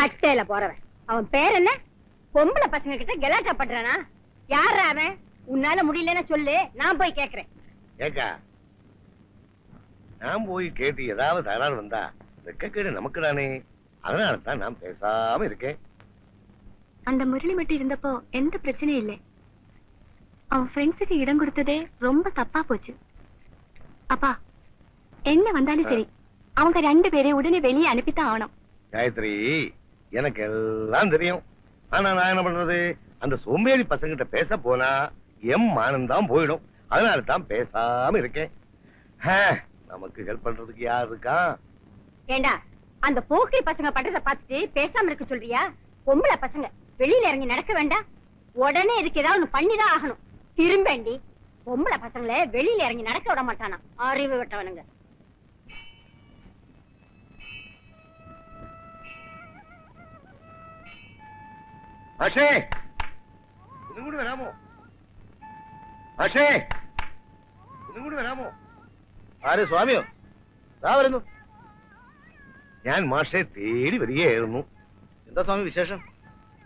கட்டையில போறவன். அவன் பேர் என்ன? பொம்பளை பசங்க கிட்ட கலாட்டா பண்றானா? யாரா அவன்? உன்னால முடியலன்னா சொல்லு. நான் போய் கேக்குறேன். ஏக்கா நான் போய் கேட்டு ஏதாவது தகராறு வந்தா வெக்கக்கேடு நமக்கு தானே அதனால தான் நான் பேசாம இருக்கேன். அந்த முரளி மட்டும் இருந்தப்போ எந்த பிரச்சனையும் இல்லை. அவன் ஃப்ரெண்ட்ஸுக்கு இடம் கொடுத்ததே ரொம்ப தப்பா போச்சு. அப்பா என்ன வந்தாலும் சரி. அவங்க ரெண்டு பேரையும் உடனே வெளியே அனுப்பித்தான் ஆகணும். காயத்ரி எனக்கு எல்லாம் தெரியும். ஆனா நான் என்ன பண்றது? அந்த சோம்பேறி பசங்கிட்ட பேச போனா எம் மானம் தான் போயிடும். அதனால தான் பேசாம இருக்கேன். நமக்கு ஹெல்ப் பண்றதுக்கு யார் இருக்கா? ஏண்டா அந்த போக்கிரி பசங்க பண்றத பார்த்துட்டு பேசாம இருக்க சொல்றியா? பொம்பளை பசங்க வெளியில இறங்கி நடக்க வேண்டாம் உடனே இதுக்கு ஏதாவது ஒண்ணு பண்ணிதான் ஆகணும். திரும்பேண்டி பொம்பளை பசங்களை வெளியில இறங்கி நடக்க விட மாட்டானா? அறிவு விட்டவனுங்க പക്ഷേ ഒന്നും കൂടി വരാമോ? പക്ഷേ ഒന്നും കൂടി വരാമോ? ആര് സ്വാമിയോ? ദാ വരുന്നു. ഞാൻ മാഷെ തേടി വരികയായിരുന്നു. എന്താ സ്വാമി വിശേഷം?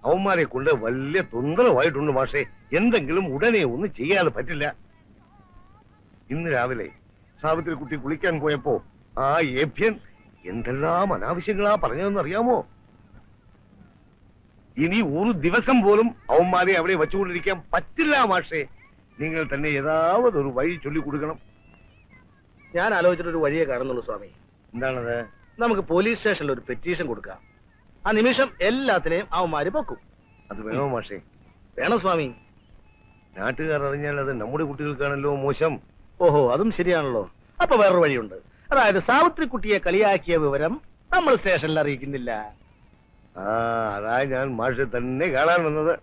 അവന്മാരെ കൊണ്ട് വലിയ തൊന്തരമായിട്ടുണ്ട് മാഷെ. എന്തെങ്കിലും ഉടനെ ഒന്നും ചെയ്യാതെ പറ്റില്ല. ഇന്ന് രാവിലെ സാവിത്രി കുട്ടി കുളിക്കാൻ പോയപ്പോ ആ ഏഭ്യൻ എന്തെല്ലാം അനാവശ്യങ്ങളാ പറഞ്ഞതെന്ന് അറിയാമോ? ഇനി ഒരു ദിവസം പോലും അവന്മാരെ അവിടെ വെച്ചുകൊണ്ടിരിക്കാൻ പറ്റില്ല മാഷേ. നിങ്ങൾ തന്നെ ഏതാവത് ഒരു വഴി ചൊല്ലിക്കൊടുക്കണം. ഞാൻ ആലോചിച്ചിട്ടൊരു വഴിയെ കാണുന്നുള്ളൂ സ്വാമി. എന്താണത്? നമുക്ക് പോലീസ് സ്റ്റേഷനിൽ ഒരു പെറ്റീഷൻ കൊടുക്കാം. ആ നിമിഷം എല്ലാത്തിനെയും അവന്മാര് പൊക്കും. അത് വേണോ മാഷേ? വേണം സ്വാമി. നാട്ടുകാർ അറിഞ്ഞാൽ അത് നമ്മുടെ കുട്ടികൾക്കാണല്ലോ മോശം. ഓഹോ അതും ശരിയാണല്ലോ. അപ്പൊ വേറൊരു വഴിയുണ്ട്. അതായത് സാവിത്രി കുട്ടിയെ കളിയാക്കിയ വിവരം നമ്മൾ സ്റ്റേഷനിൽ അറിയിക്കുന്നില്ല. ആ അതാ ഞാൻ മാഷെ തന്നെ കാണാൻ വന്നത്.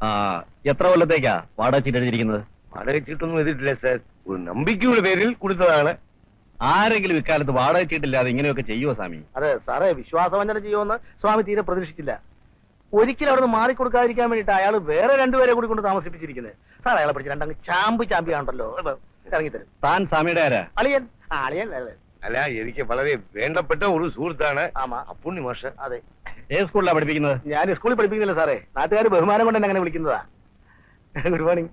ആ എത്ര കൊല്ലത്തേക്കാ വാടക ചീട്ട് എഴുതിയിരിക്കുന്നത്? വാടക ചീട്ടൊന്നും എഴുതിയിട്ടില്ല സാർ. ഒരു നമ്പിക്കയുടെ പേരിൽ കൊടുത്തതാണ്. ആരെങ്കിലും ഇക്കാലത്ത് വാടക ചീട്ടില്ലാതെ ഇങ്ങനെയൊക്കെ ചെയ്യുമോ സ്വാമി? അതെ സാറേ വിശ്വാസവഞ്ചന ചെയ്യുമെന്ന് സ്വാമി തീരെ പ്രതീക്ഷിച്ചില്ല. ഒരിക്കലും അവിടെ നിന്ന് മാറിക്കൊടുക്കാതിരിക്കാൻ വേണ്ടിട്ട് അയാൾ വേറെ രണ്ടുപേരെ കൂടി കൊണ്ട് താമസിപ്പിച്ചിരിക്കുന്നത് സാർ അയാളെ പിടിച്ച് രണ്ടങ്ങ് ചാമ്പ് ചാമ്പിയാണല്ലോ ഇറങ്ങിത്തരും താൻ സ്വാമിയുടെ ആരാ? അളിയൻ. ആ, അളിയൻ അല്ലേ അല്ല എനിക്ക് വളരെ വേണ്ടപ്പെട്ട ഒരു സുഹൃത്താണ് ആമാ. അപ്പുണ്ണി മാഷ്. അതെ. ഏത് സ്കൂളിലാണ് പഠിപ്പിക്കുന്നത്? ഞാൻ സ്കൂളിൽ പഠിപ്പിക്കുന്നില്ല സാറേ. നാട്ടുകാർ ബഹുമാനം കൊണ്ട് എന്നെ അങ്ങനെ വിളിക്കുന്നതാ. ഗുഡ് മോർണിംഗ്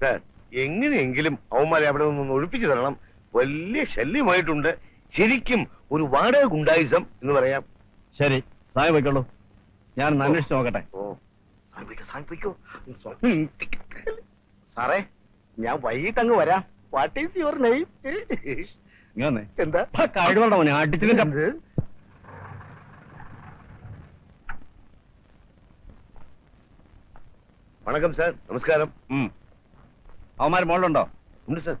സാർ എങ്ങനെയെങ്കിലും അവന്മാരെ അവിടെ നിന്ന് ഒഴിപ്പിച്ചു തരണം. വലിയ ശല്യമായിട്ടുണ്ട്. ശരിക്കും ഒരു വാടക ഗുണ്ടായുസം എന്ന് പറയാം. ശരി. സ്വാമി പോയിക്കോളൂ ഞാൻ അന്വേഷിച്ച് നോക്കട്ടെ. സാറേ ഞാൻ വൈകിട്ട് അങ്ങ് വരാം. വാട്ട് ഈസ് യുവർ നെയിം ഇങ്ങനെ എന്താ? ആ, കഴിവുണ്ടോ മോനെ? അടിച്ചിട്ട് വണക്കം സാർ. നമസ്കാരം. അവന്മാർ മോളിലുണ്ടോ? ഉണ്ട് സാർ.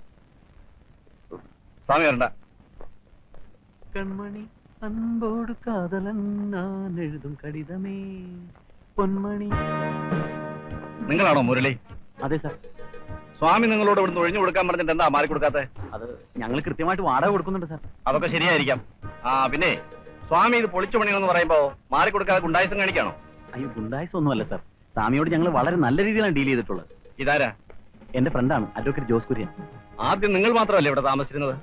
സ്വാമി വരണ്ട. കൺമണി. അൻപോട് കാതലൻ ഞാൻ എഴുതും കടിതമേ പൊന്മണി നിങ്ങളാണോ മുരളി? അതെ സാർ സ്വാമി നിങ്ങളോട് ഇവിടുന്ന് ഒഴിഞ്ഞു കൊടുക്കാൻ പറഞ്ഞിട്ട് എന്താ മാറി കൊടുക്കാത്ത? അത് ഞങ്ങൾ കൃത്യമായിട്ട് വാടക കൊടുക്കുന്നുണ്ട് സാർ അതൊക്കെ ശരിയായിരിക്കാം. ആ പിന്നെ സ്വാമി ഇത് പൊളിച്ചു പണിയെന്ന് പറയുമ്പോ മാറി കൊടുക്കാതെ ഗുണ്ടായസം കാണിക്കാണോ? അയ്യോ ഗുണ്ടായസം ഒന്നുമല്ല സാർ സ്വാമിയോട് ഞങ്ങൾ വളരെ നല്ല രീതിയിലാണ് ഡീൽ ചെയ്തിട്ടുള്ളത്. ഇതാരാ? എന്റെ ഫ്രണ്ടാണ് അഡ്വക്കേറ്റ് ജോസ് കുര്യൻ. ആദ്യം നിങ്ങൾ മാത്രമല്ലേ ഇവിടെ താമസിച്ചിരുന്നത്?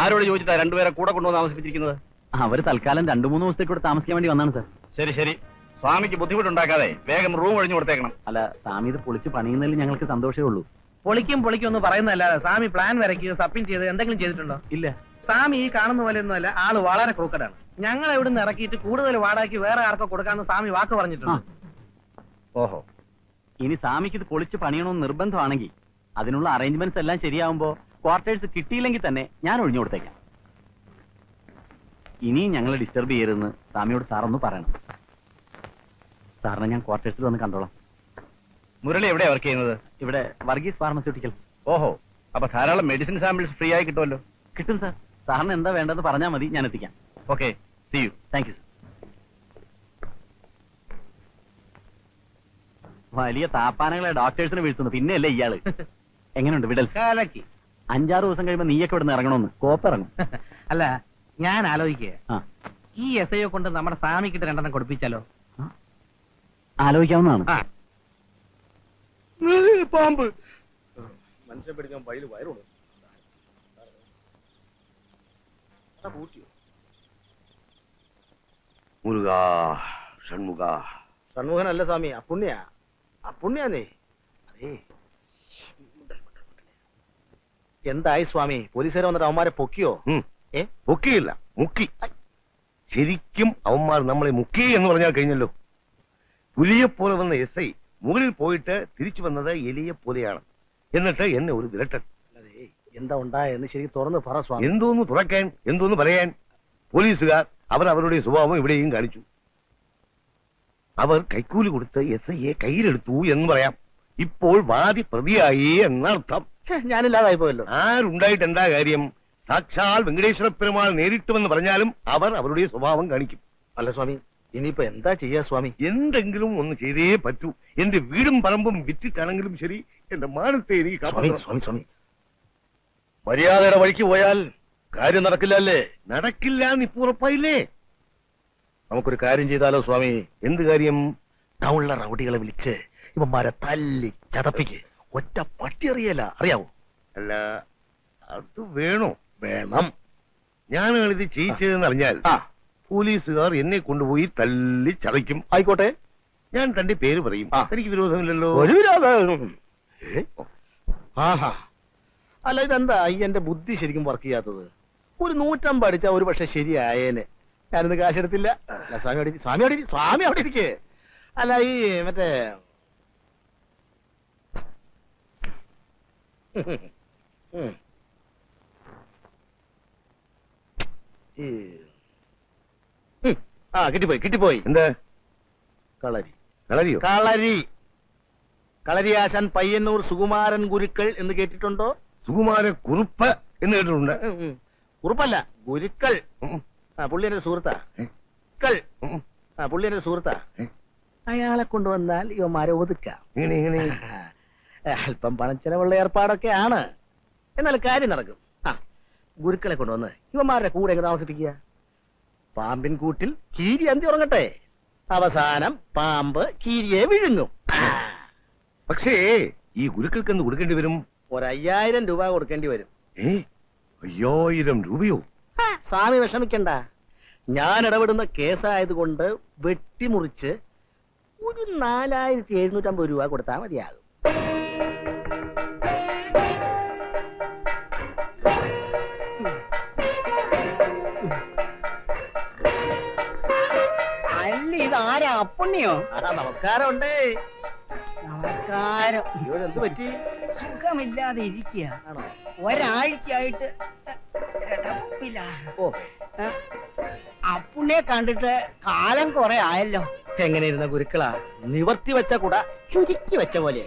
ആരോട് ചോദിച്ചിട്ടാ രണ്ടുപേരെ കൂടെ കൊണ്ടുവന്ന് താമസിപ്പിച്ചിരിക്കുന്നത്? അവർ തൽക്കാലം രണ്ടു മൂന്ന് ദിവസത്തേക്ക് ഇവിടെ താമസിക്കാൻ വേണ്ടി വന്നാണ് സാർ. ശരി ശരി. സ്വാമിക്ക് ബുദ്ധിമുട്ടുണ്ടാക്കാതെ വേഗം റൂം ഒഴിഞ്ഞു കൊടുത്തേക്കണം. അല്ല സ്വാമി ഇത് പൊളിച്ച് പണിയുന്നതിൽ ഞങ്ങൾക്ക് സന്തോഷമേ ഉള്ളൂ. പൊളിക്കും പൊളിക്കും എന്ന് പറയുന്നതല്ലാതെ സ്വാമി പ്ലാൻ വരയ്ക്കുകയോ സബ്മിറ്റ് ചെയ്ത് എന്തെങ്കിലും ചെയ്തിട്ടുണ്ടോ? ഇല്ല. സ്വാമി ഈ കാണുന്ന പോലെ ഒന്നുമല്ല ആൾ വളരെ ക്രൂക്കഡാണ് ഞങ്ങൾ ഇവിടുന്ന് ഇറക്കിയിട്ട് കൂടുതൽ വാടാക്കി വേറെ ആർക്കോ കൊടുക്കാന്ന് സ്വാമി വാക്ക് പറഞ്ഞിട്ടുണ്ട്. ഓഹോ. ഇനി സ്വാമിക്ക് ഇത് പൊളിച്ച് പണിയണമെന്ന് നിർബന്ധമാണെങ്കിൽ അതിനുള്ള അറേഞ്ച്മെന്റ്സ് എല്ലാം ശരിയാവുമ്പോ ക്വാർട്ടേഴ്സ് കിട്ടിയില്ലെങ്കിൽ തന്നെ ഞാൻ ഒഴിഞ്ഞു കൊടുത്തേക്കാം. ഇനിയും ഞങ്ങളെ ഡിസ്റ്റർബ് ചെയ്യരുതെന്ന് സ്വാമിയോട് സാറൊന്ന് പറയണം. സാറിനെ ഞാൻ ക്വാർട്ടേഴ്സിൽ വന്ന് കണ്ടോളാം. മുരളി എവിടെ വർക്ക് ചെയ്യുന്നത്? ഇവിടെ വർഗീസ് ഫാർമസ്യൂട്ടിക്കൽ ഓഹോ അപ്പൊ ധാരാളം മെഡിസിൻ സാമ്പിൾസ് ഫ്രീ ആയി കിട്ടുമല്ലോ? കിട്ടും സാർ സാറിന് എന്താ വേണ്ടത് പറഞ്ഞാൽ മതി ഞാൻ എത്തിക്കാം. Okay see you thank you വലിയ താപ്പാനകളെ ഡോക്ടേഴ്സിന് വീഴ്ത്തുന്നു. പിന്നെയല്ലേ ഇയാൾ. എങ്ങനെയുണ്ട് വിടൽ? അഞ്ചാറ് ദിവസം കഴിയുമ്പോ നീയൊക്കെ ഇവിടെ നിന്ന് ഇറങ്ങണമെന്ന് കോപ്പ് ഇറങ്ങും. അല്ല ഞാൻ ആലോചിക്കുക ഈ എസ് ഐ കൊണ്ട് നമ്മുടെ സ്വാമിക്കിട്ട് രണ്ടെണ്ണം കൊടുപ്പിച്ചാലോ? ആലോചിക്കാവുന്നതാണ്. പാമ്പ്. മനുഷ്യൻ പിടിക്കാൻ വയൽ വയറുണ്ട്. മുരുക ഷൺമുഖ. ഷൺമുഖനല്ല സ്വാമി അപ്പുണ്യ അപ്പുണ്യാന്നേ അതേ. എന്തായി സ്വാമി? പോലീസുകാർ വന്നിട്ട് അവന്മാരെ പൊക്കിയോ? പൊക്കിയില്ല മുക്കി. ശരിക്കും അവന്മാർ നമ്മളെ മുക്കി എന്ന് പറഞ്ഞാൽ കഴിഞ്ഞല്ലോ. പുലിയെ പോലെ വന്ന എസ് ഐ മുകളിൽ പോയിട്ട് തിരിച്ചു വന്നത് എലിയെ പോലെയാണ്. എന്നിട്ട് എന്നെ ഒരു വിരട്ടൻ. എന്താ ഉണ്ടായെന്ന് ശരിക്കും തുറന്ന് പറ സ്വാമി. എന്തോന്ന് തുറക്കാൻ? എന്തോന്ന് പറയാൻ? പോലീസുകാർ അവർ അവരുടെ സ്വഭാവം ഇവിടെയും കാണിച്ചു. അവർ കൈക്കൂലി കൊടുത്ത് എസ് ഐയെ കയ്യിലെടുത്തു എന്ന് പറയാം. ഇപ്പോൾ വാദി പ്രതിയായി എന്നർത്ഥം. ഞാനില്ലാതായി പോയല്ലോ. ആരുണ്ടായിട്ട് എന്താ കാര്യം? സാക്ഷാൽ വെങ്കടേശ്വര പെരുമാൾ നേരിട്ടുമെന്ന് പറഞ്ഞാലും അവർ അവരുടെ സ്വഭാവം കാണിക്കും. അല്ല സ്വാമി ഇനിയിപ്പോ എന്താ ചെയ്യാ സ്വാമി? എന്തെങ്കിലും ഒന്ന് ചെയ്തേ പറ്റൂ. എന്റെ വീടും പറമ്പും വിറ്റിട്ടാണെങ്കിലും ശരി. എന്റെ മാനത്തെ എനിക്ക് സ്വാമി കാപ്പാക്കണം സ്വാമി സ്വാമി. മര്യാദയുടെ വഴിക്ക് പോയാൽ കാര്യം നടക്കില്ല അല്ലേ നടക്കില്ല എന്ന് ഇപ്പൊ ഉറപ്പായില്ലേ? നമുക്കൊരു കാര്യം ചെയ്താലോ സ്വാമി? എന്ത് കാര്യം? ടൗണിലെ റൗഡികളെ വിളിച്ച് ഇവന്മാരെ തല്ലി ചതപ്പിക്ക്. ഒറ്റ പട്ടി അറിയല. അറിയാവോ? അല്ല അത് വേണോ? വേണം. ഞാനാണ് ഇത് ചെയ്യിച്ചതെന്ന് അറിഞ്ഞാൽ പോലീസുകാർ എന്നെ കൊണ്ടുപോയി തല്ലി ചതയ്ക്കും. ആയിക്കോട്ടെ. ഞാൻ തന്റെ പേര് പറയും. എനിക്ക് വിരോധമില്ലല്ലോ. ഒരു വിരോധം. ആഹാ. അല്ല ഇതെന്താ ഈ എന്റെ ബുദ്ധി ശരിക്കും വർക്ക് ചെയ്യാത്തത്? ഒരു നൂറ്റമ്പത് അടിച്ചാ ഒരു പക്ഷെ ശരിയായേനെ. ഞാനിന്ന് കാശെടുത്തില്ല. എടുത്തില്ല സ്വാമി അവിടെ സ്വാമി അവിടെ സ്വാമി അവിടെ ഇരിക്കേ. അല്ല ഈ മറ്റേ ഉം. ഈ ഉം. ആ കിട്ടിപ്പോയി കിട്ടിപ്പോയി. എന്താ? കളരി. കളരിയോ? കളരി. കളരിയാശാൻ പയ്യന്നൂർ സുകുമാരൻ ഗുരുക്കൾ എന്ന് കേട്ടിട്ടുണ്ടോ? സുകുമാര കുറുപ്പ് എന്ന് കേട്ടിട്ടുണ്ട്. കുറുപ്പല്ല. ഗുരുക്കൾ. ആ പുള്ളി എന്റെ സുഹൃത്താ? കൾ. ആ പുള്ളി എന്റെ സുഹൃത്താ? അയാളെ കൊണ്ടുവന്നാൽ ഇവന്മാരെ ഒതുക്കാം. അല്പം പണം ചെലവുള്ള ഏർപ്പാടൊക്കെ ആണ്. എന്നാൽ കാര്യം നടക്കും. ഗുരുക്കളെ കൊണ്ടുവന്ന് ഇവന്മാരുടെ കൂടെ എങ്ങനെ താമസിപ്പിക്കുക. പാമ്പിൻ കൂട്ടിൽ കീരി അന്തി ഉറങ്ങട്ടെ. അവസാനം പാമ്പ് കീരിയെ വിഴുങ്ങും. പക്ഷേ ഈ ഗുരുക്കൾക്ക് എന്ത് കൊടുക്കേണ്ടി വരും? ഒരയ്യായിരം രൂപ കൊടുക്കേണ്ടി വരും. ഏ അയ്യായിരം രൂപയോ? സ്വാമി വിഷമിക്കണ്ട. ഞാൻ ഇടപെടുന്ന കേസായതുകൊണ്ട് വെട്ടിമുറിച്ച് ഒരു നാലായിരത്തി എഴുന്നൂറ്റമ്പത് രൂപ കൊടുത്താൽ മതിയാകും. ഇത് ആരാ അപ്പുണ്ണിയോ നമസ്കാരമുണ്ട്. നമസ്കാരം. എന്ത് പറ്റി? സുഖമില്ലാതെ ഇരിക്കുക ഒരാഴ്ചയായിട്ട് ഓ? അപ്പുണ്ണിയെ കണ്ടിട്ട് കാലം കുറെ ആയല്ലോ. എങ്ങനെ ഇരുന്ന ഗുരുക്കളാ? നിവർത്തി വെച്ച കൂട ചുരുക്കി വെച്ച പോലെ.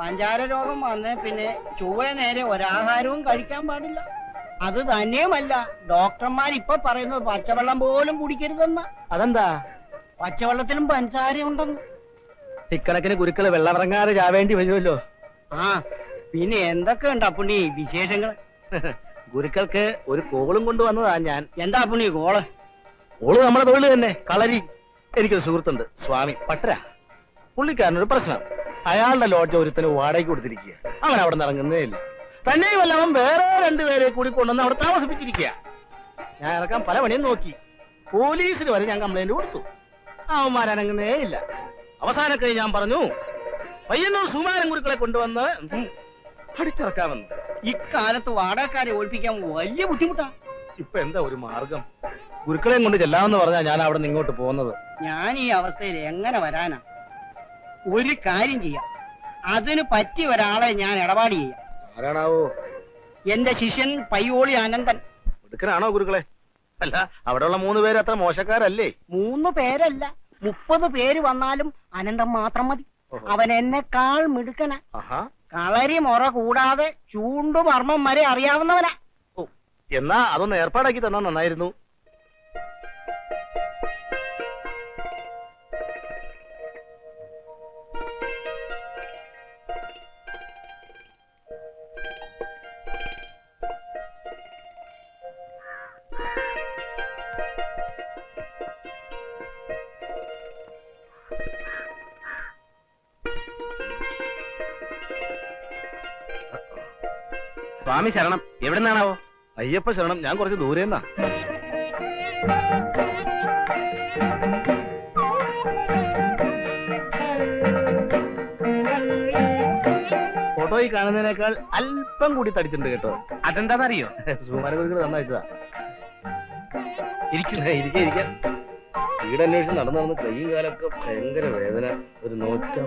പഞ്ചാര രോഗം വന്ന് പിന്നെ ചൊവ്വ നേരെ ഒരാഹാരവും കഴിക്കാൻ പാടില്ല. അത് തന്നെയുമല്ല ഡോക്ടർമാർ ഇപ്പൊ പറയുന്നത് പച്ചവെള്ളം പോലും കുടിക്കരുതെന്ന. അതെന്താ? പച്ചവെള്ളത്തിലും പഞ്ചസാരയുണ്ടെന്ന് ഇക്കണക്കിന് കുരുക്കൾ വെള്ളമിറങ്ങാതെ ചാവേണ്ടി വരുമല്ലോ. ആ പിന്നെ എന്തൊക്കെ ഉണ്ട് അപ്പുണ്ണി വിശേഷങ്ങൾ ഗുരുക്കൾക്ക് ഒരു കോളും കൊണ്ടുവന്നതാ ഞാൻ. എന്താ അപ്പുണ്ണി കോൾ? കോൾ നമ്മുടെ തൊഴിൽ തന്നെ. കളരി. എനിക്കൊരു സുഹൃത്തുണ്ട്. സ്വാമി പട്ടര. പുള്ളിക്കാരനൊരു പ്രശ്നം. അയാളുടെ ലോഡ്ജ് ഒരുത്തിന് വാടകയ്ക്ക് കൊടുത്തിരിക്കുക. അവൻ അവിടെ നിന്ന് ഇറങ്ങുന്നേ ഇല്ല. തന്നെയുമല്ല അവൻ വേറെ രണ്ടുപേരെ കൂടി കൊണ്ടുവന്ന് അവിടെ താമസിപ്പിച്ചിരിക്കുക. ഞാൻ ഇറക്കാൻ പല പണിയും നോക്കി. പോലീസിന് വരെ ഞാൻ കംപ്ലൈന്റ് കൊടുത്തു. അവന്മാരനങ്ങുന്നേ ഇല്ല. അവസാനൊക്കെ ഞാൻ പറഞ്ഞു പയ്യന്നൂർ സുമാരൻ ഗുരുക്കളെ കൊണ്ടുവന്ന് അടിച്ചിറക്കാമെന്ന്. ഇക്കാലത്ത് വാടകക്കാരെ ഒഴിപ്പിക്കാൻ വലിയ ബുദ്ധിമുട്ടാ. ഇപ്പൊ എന്താ ഒരു മാർഗം? ഗുരുക്കളെയും കൊണ്ട് ചെല്ലാമെന്ന് പറഞ്ഞാ ഞാൻ അവിടെ നിന്ന് ഇങ്ങോട്ട് പോകുന്നത്. ഞാൻ ഈ അവസ്ഥയിൽ എങ്ങനെ വരാനാ? ഒരു കാര്യം ചെയ്യാം. അതിന് പറ്റി ഒരാളെ ഞാൻ ഇടപാട് ചെയ്യാം. ആരാണാവോ? എന്റെ ശിഷ്യൻ പയ്യോളി അനന്തൻ. എടുക്കനാണോ ഗുരുക്കളെ? അല്ല അവിടെയുള്ള മൂന്ന് പേര് അത്ര മോശക്കാരല്ലേ? മൂന്ന് പേരല്ല. മുപ്പത് പേര് വന്നാലും അനന്തം മാത്രം മതി. അവൻ അവൻ എന്നെക്കാൾ മിടുക്കന. കളരി മുറ കൂടാതെ ചൂണ്ടു മർമ്മം വരെ അറിയാവുന്നവനാ. എന്നാ അതൊന്ന് ഏർപ്പാടാക്കി തന്നാ നന്നായിരുന്നു. സ്വാമി ശരണം. എവിടെ നിന്നാണാവോ അയ്യപ്പ ശരണം ഞാൻ കുറച്ച് ദൂരെ നിന്നാ ഫോട്ടോയിൽ കാണുന്നതിനേക്കാൾ അല്പം കൂടി തടിച്ചിട്ടുണ്ട് കേട്ടോ. അതെന്താണെന്നറിയോ സുകുമാരകുരുക്കൾ തന്നയച്ചതാ ഇരിക്കും ഇരിക്കാം ഇരിക്കാം. വീടന്വേഷിച്ച് നടന്നു നടന്ന് കൈയും കാലൊക്കെ ഭയങ്കര വേദന ഒരു നോറ്റം.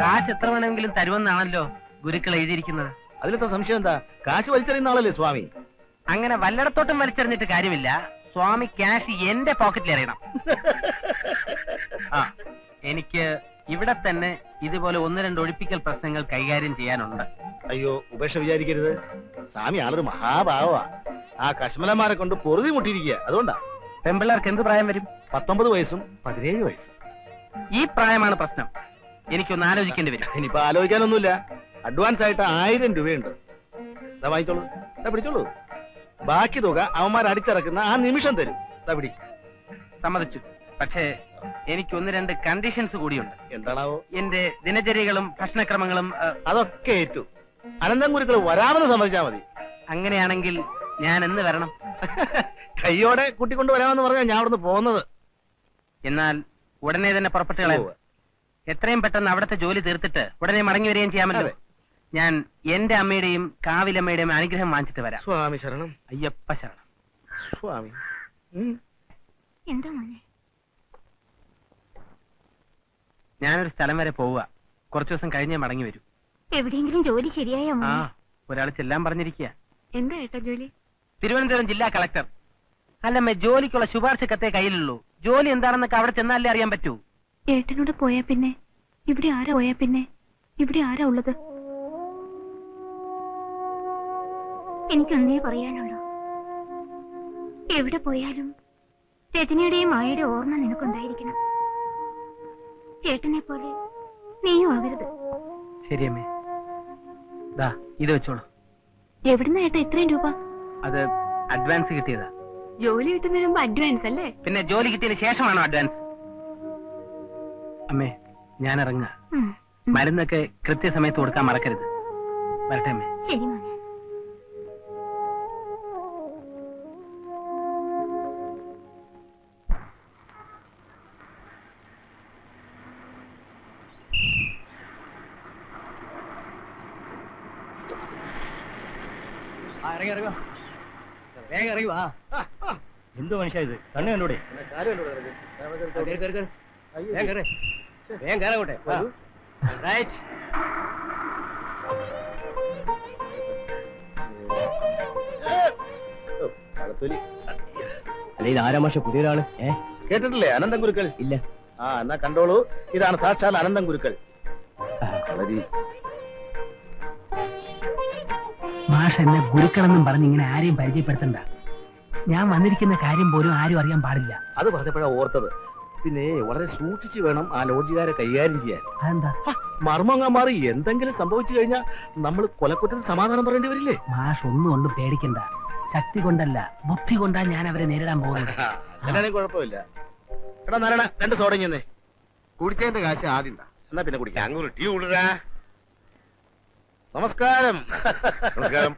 കാശ് എത്ര വേണമെങ്കിലും തരുമെന്നാണല്ലോ ഗുരുക്കൾ എഴുതിയിരിക്കുന്നത്. അതിലത്തെ സംശയം എന്താ? കാശ് വലിച്ചെറിയുന്ന ആളല്ലേ സ്വാമി? അങ്ങനെ വല്ലടത്തോട്ടം വലിച്ചെറിഞ്ഞിട്ട് കാര്യമില്ല. സ്വാമി ക്യാഷ് എന്റെ പോക്കറ്റിൽ എറിയണം. ആ എനിക്ക് ഇവിടെ തന്നെ ഇതുപോലെ ഒന്ന് രണ്ട് ഒഴിപ്പിക്കൽ പ്രശ്നങ്ങൾ കൈകാര്യം ചെയ്യാനുണ്ട്. അയ്യോ ഉപേക്ഷ വിചാരിക്കരുത്. സ്വാമി ആളൊരു മഹാഭാവമാ ആ കശ്മലന്മാരെ കൊണ്ട് പൊറുതി മുട്ടിയിരിക്കുക. അതുകൊണ്ടാ. പെമ്പിള്ളേർക്ക് എന്ത് പ്രായം വരും? പത്തൊമ്പത് വയസ്സും പതിനേഴ് വയസ്സും. ഈ പ്രായമാണ് പ്രശ്നം. എനിക്കൊന്ന് ആലോചിക്കേണ്ടി വരും. ഇനിയിപ്പോ ആലോചിക്കാനൊന്നുമില്ല. അഡ്വാൻസ് ആയിട്ട് ആയിരം രൂപയുണ്ട്. വാങ്ങിച്ചോളൂ. പിടിച്ചോളൂ. ബാക്കി തുക അവന്മാർ അടിച്ചിറക്കുന്ന ആ നിമിഷം തരും. തവിടി പിടി. സമ്മതിച്ചു. പക്ഷേ എനിക്ക് ഒന്ന് രണ്ട് കണ്ടീഷൻസ് കൂടിയുണ്ട്. എന്താണാവോ? എന്റെ ദിനചര്യകളും ഭക്ഷണക്രമങ്ങളും അതൊക്കെ ഏറ്റു. അനന്തം കുരുക്കൾ വരാമെന്ന് സമ്മതിച്ചാ മതി. അങ്ങനെയാണെങ്കിൽ ഞാൻ എന്ന് വരണം? കയ്യോടെ കൂട്ടിക്കൊണ്ട് വരാമെന്ന് പറഞ്ഞാ ഞാൻ അവിടുന്ന് പോകുന്നത്. എന്നാൽ ഉടനെ തന്നെ പുറപ്പെട്ട് കളയാം ഉവ്വ്. എത്രയും പെട്ടെന്ന് അവിടുത്തെ ജോലി തീർത്തിട്ട് ഉടനെ മടങ്ങി വരികയും ചെയ്യാമല്ലോ. ഞാൻ എന്റെ അമ്മയുടെയും കാവിലമ്മയുടെയും അനുഗ്രഹം വാങ്ങിച്ചിട്ട് വരാം. സ്വാമി ശരണം. അയ്യപ്പ ശരണം. സ്വാമി. എന്താ മോനെ? ഞാനൊരു സ്ഥലം വരെ പോവുക. കുറച്ചു ദിവസം കഴിഞ്ഞേ മടങ്ങി വരൂ. എവിടെയെങ്കിലും ജോലി ശരിയായോ ആ ഒരാൾ ചെല്ലാൻ പറഞ്ഞിരിക്കുക എന്താ ഏട്ടാ ജോലി? തിരുവനന്തപുരം ജില്ലാ കളക്ടർ. അല്ലമ്മ ജോലിക്കുള്ള ശുപാർശ കത്തേ കയ്യിലുള്ളൂ. ജോലി എന്താണെന്നൊക്കെ അവിടെ ചെന്നാലേ അറിയാൻ പറ്റൂ. ഏട്ടനോട് പോയാ പിന്നെ? ഇവിടെ ആരാ പോയാ പിന്നെ? ഇവിടെ ആരാ ഉള്ളത്? എനിക്കൊന്നേ പറയാനുള്ളൂ. എവിടെ പോയാലും രജനിയുടെയും മായയുടെ ഓർമ്മ നിനക്കുണ്ടായിരിക്കണം. ചേട്ടനെ പോലെ നീയും ആകരുത്. ശരിയമ്മേ ദാ ഇത് വെച്ചോളൂ. എവിടുന്ന ഏട്ടാ ഇത്രയും രൂപ? അത് അഡ്വാൻസ് കിട്ടിയതാ. ജോലി കിട്ടുന്നതിന് മുമ്പ് അഡ്വാൻസ് അല്ലേ? പിന്നെ ജോലി കിട്ടിയതിന് ശേഷമാണോ അഡ്വാൻസ് അമ്മേ ഞാൻ ഇറങ്ങുക ഉം. മരുന്നൊക്കെ കൃത്യസമയത്ത് കൊടുക്കാൻ മറക്കരുത്. വരട്ടെ അമ്മേ. ശരി മോനെ. വേഗം ഇറങ്ങി വാ. എന്തോ മനുഷ്യ ഇത്? കണ്ണു കണ്ടൂടെ? കാര്യം എന്നോട് വേഗം കയറി. വേഗം കയറോട്ടെ. റൈറ്റ്. അല്ല ഇത് ആരാ മാഷ? പുതിയൊരാൾ? ഏ? കേട്ടിട്ടില്ലേ? അനന്തം ഗുരുക്കൾ ഇല്ല. ആ എന്നാ കണ്ടോളൂ. ഇതാണ് സാക്ഷാൽ അനന്തം ഗുരുക്കൾ മാഷ മാഷ് എന്നെ ഗുരുക്കളെന്നും പറഞ്ഞ് ഇങ്ങനെ ആരെയും പരിചയപ്പെടുത്തണ്ട. ഞാൻ വന്നിരിക്കുന്ന കാര്യം പോലും ആരും അറിയാൻ പാടില്ല. അത് പറഞ്ഞപ്പോഴാണ് ഓർത്തത്. പിന്നെ വളരെ സൂക്ഷിച്ചു വേണം ആ ലോഡ്ജുകാരെ കൈകാര്യം ചെയ്യാൻ. അതെന്താ? മർമ്മങ്ങാൻ മാറി എന്തെങ്കിലും സംഭവിച്ചു കഴിഞ്ഞാൽ നമ്മൾ കൊലക്കുറ്റത്തിന് സമാധാനം പറയേണ്ടി വരില്ലേ? മാഷ് ഒന്നും കൊണ്ടും പേടിക്കണ്ട. ശക്തി കൊണ്ടല്ല ബുദ്ധി കൊണ്ടാ ഞാൻ അവരെ നേരിടാൻ പോകുന്നത്. എന്നാലും കുഴപ്പമില്ല. എടാ നാരായണ രണ്ട് ഇങ്ങനെ കുടിച്ചതിന്റെ കാശ് ആദ്യം എന്നാ പിന്നെ കുടിക്കാം. അങ്ങോട്ട് ടീ വിടുറാ നമസ്കാരം. നമസ്കാരം.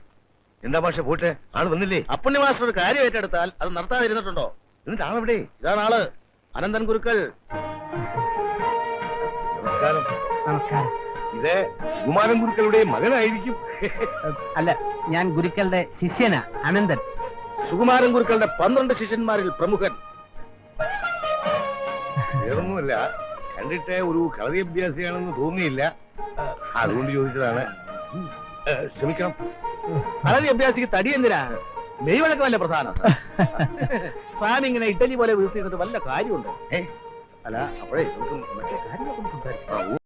എന്താ പക്ഷെ പോട്ടെ? ആൾ വന്നില്ലേ? അപ്പുണ്ണി മാസ്റ്റർ ഒരു കാര്യം ഏറ്റെടുത്താൽ അത് നടത്താതിരുന്നിട്ടുണ്ടോ എന്നിട്ട് ആളെവിടെ? ഇതാണ് ആൾ. അനന്തൻ ഗുരുക്കൾ. നമസ്കാരം. നമസ്കാരം. ഇത് കുമാരൻ ഗുരുക്കളുടെ മകനായിരിക്കും. അല്ല ഞാൻ ഗുരുക്കളുടെ ശിഷ്യനാ അനന്തൻ. സുകുമാരൻ ഗുരുക്കളുടെ പന്ത്രണ്ട് ശിഷ്യന്മാരിൽ പ്രമുഖൻ. വേറൊന്നുമില്ല കണ്ടിട്ട് ഒരു കളരി അഭ്യാസിയാണെന്ന് തോന്നിയില്ല. അതുകൊണ്ട് ചോദിച്ചതാണ്. ക്ഷമിക്കണം. കളരി അഭ്യാസിക്ക് തടി എന്തിനാ? മെയ്വഴക്കമല്ല പ്രധാനം? ഫാൻ ഇങ്ങനെ ഇഡലി പോലെ വീഴ്ത്തിയിട്ട് വല്ല കാര്യമുണ്ട്? അല്ല അപ്പോഴേ നമുക്ക് മറ്റേ കാര്യങ്ങളൊക്കെ സംസാരിക്കാം.